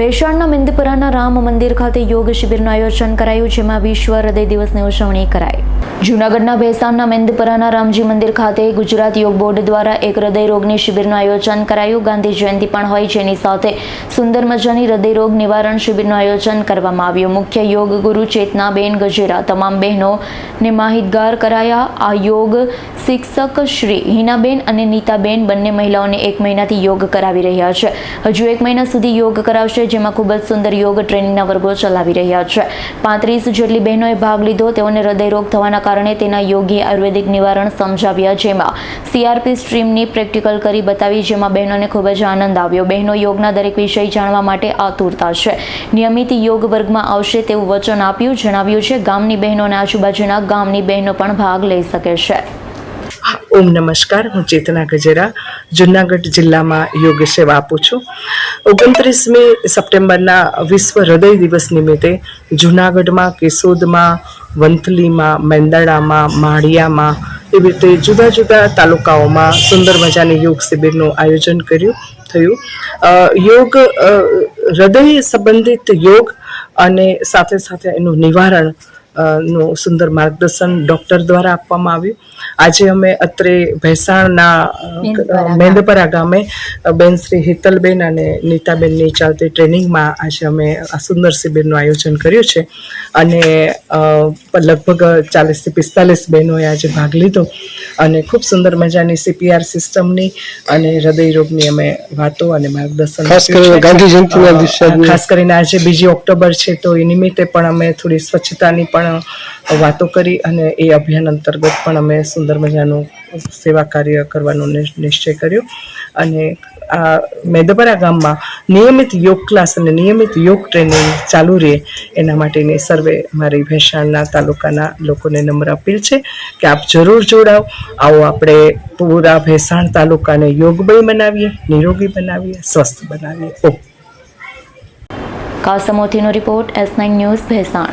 ભેસાણના મિંદપુરાના રામ મંદિર ખાતે યોગ શિબિરનું આયોજન કરાયું, જેમાં વિશ્વ હૃદય દિવસની ઉજવણી કરાઈ. જૂનાગઢના ભેસાણના મેંદપરાના રામજી મંદિર ખાતે ગુજરાત યોગ બોર્ડ દ્વારા એક હૃદય રોગની શિબિરનું આયોજન કરાયું. ગાંધી જયંતિ પણ હોય જેની સાથે સુંદર મજાની હૃદય રોગ નિવારણ શિબિરનું આયોજન કરવામાં આવ્યું. મુખ્ય યોગ ગુરુ ચેતનાબેન ગજેરા, તમામ બહેનોને માહિતગાર કરાયા. આ યોગ શિક્ષક શ્રી હિનાબેન અને નીતાબેન બંને મહિલાઓને એક મહિનાથી યોગ કરાવી રહ્યા છે. હજુ એક મહિના સુધી યોગ કરાવશે, જેમાં ખૂબ જ સુંદર યોગ ટ્રેનિંગના વર્ગો ચલાવી રહ્યા છે. પાંત્રીસ જેટલી બહેનોએ ભાગ લીધો. તેઓને હૃદય રોગ થવાના કારણે તેના યોગી આયુર્વેદિક નિવારણ સમજાવ્યા જેમાં સીઆરપી સ્ટ્રીમની પ્રેક્ટિકલ કરી બતાવી જેમાં બહેનોને ખૂબ જ આનંદ આવ્યો. બહેનો યોગના દરેક વિષય જાણવા માટે આતુરતા છે. નિયમિત યોગ વર્ગમાં આવશે તેવું વચન આપ્યું, જણાવ્યું છે. ગામની બહેનો અને આજુબાજુના ગામની બહેનો પણ ભાગ લઈ શકે છે. ઓમ નમસ્કાર, હું ચેતના ગજેરા, જુનાગઢ જિલ્લામાં યોગ સેવા આપું છું. ઓગણત્રીસમી સપ્ટેમ્બરના વિશ્વ હૃદય દિવસ નિમિત્તે જુનાગઢમાં કેશોદમાં વંથલીમાં મેંદરડામાં માળિયામાં એવી રીતે જુદા જુદા તાલુકાઓમાં સુંદર મજાની યોગ શિબિરનું આયોજન કર્યું, થયું. યોગ હૃદય સંબંધિત યોગ અને સાથે સાથે એનું નિવારણનું સુંદર માર્ગદર્શન ડૉક્ટર દ્વારા આપવામાં આવ્યું. આજે અમે અત્રે ભેસાણના મેંદપરા ગામે. બેન શ્રી હિતલબેન અને નીતાબેનની ચાલતી ટ્રેનિંગમાં આજે અમે આ સુંદર શિબિરનું આયોજન કર્યું છે. અને લગભગ ચાલીસથી પિસ્તાલીસ બહેનોએ આજે ભાગ લીધો. અને ખૂબ સુંદર મજાની સીપીઆર સિસ્ટમની અને હૃદય રોગની અમે વાતો અને માર્ગદર્શન ખાસ કરીને આજે બીજી ઓક્ટોબર છે તો એ નિમિત્તે પણ અમે થોડી સ્વચ્છતાની પણ વાતો કરી અને એ અભિયાન અંતર્ગત પણ અમે સુંદર મજાનું સેવા કાર્ય કરવાનો નિશ્ચય કર્યો. અને આ મેદપરા ગામમાં નિયમિત યોગ ક્લાસ અને નિયમિત યોગ ટ્રેનિંગ ચાલુ રહે એના માટેની સર્વે મારી ભેસાણના તાલુકાના લોકોને નમ્ર અપીલ છે કે આપ જરૂર જોડાઓ આવો આપણે પૂરા ભેસાણ તાલુકાને યોગમય બનાવીએ, નિરોગી બનાવીએ, સ્વસ્થ બનાવીએ. ઓ કાસમોથીનો report S nine news Bhesan.